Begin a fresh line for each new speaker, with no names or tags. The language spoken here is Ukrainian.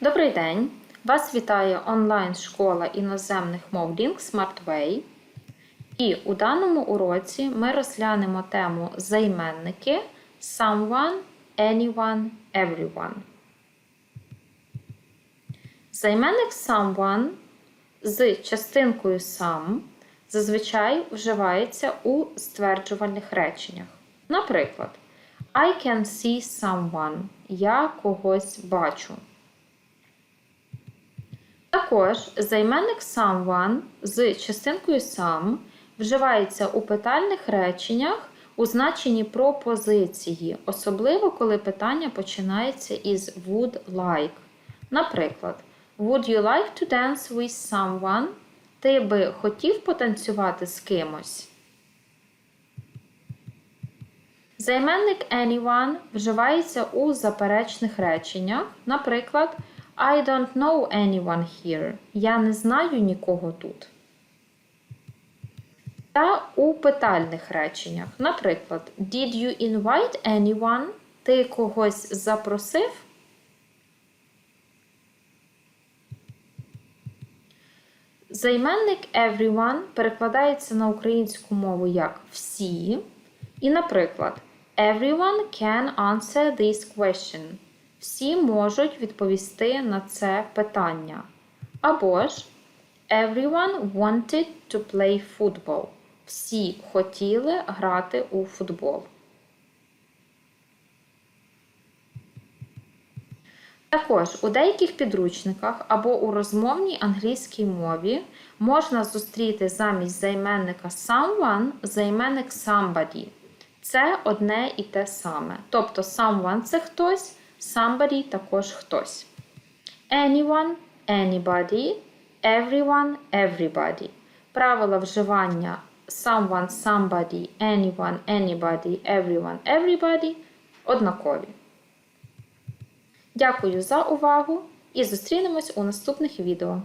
Добрий день! Вас вітає онлайн-школа іноземних мов Link SmartWay. І у даному уроці ми розглянемо тему займенники someone, anyone, everyone. Займенник someone з частинкою some зазвичай вживається у стверджувальних реченнях. Наприклад, I can see someone. Я когось бачу. Також займенник someone з частинкою some вживається у питальних реченнях у значенні пропозиції, особливо коли питання починається із would like. Наприклад, Would you like to dance with someone? Ти би хотів потанцювати з кимось? Займенник anyone вживається у заперечних реченнях. Наприклад, I don't know anyone here. Я не знаю нікого тут. Та у питальних реченнях. Наприклад, Did you invite anyone? Ти когось запросив? Займенник everyone перекладається на українську мову як всі. І, наприклад, Everyone can answer this question. Всі можуть відповісти на це питання. Або ж Everyone wanted to play football. Всі хотіли грати у футбол. Також у деяких підручниках або у розмовній англійській мові можна зустріти замість займенника someone займенник somebody. Це одне і те саме. Тобто someone це хтось, somebody також хтось. Anyone, anybody, everyone, everybody. Правила вживання someone, somebody, anyone, anybody, everyone, everybody однакові. Дякую за увагу і зустрінемось у наступних відео.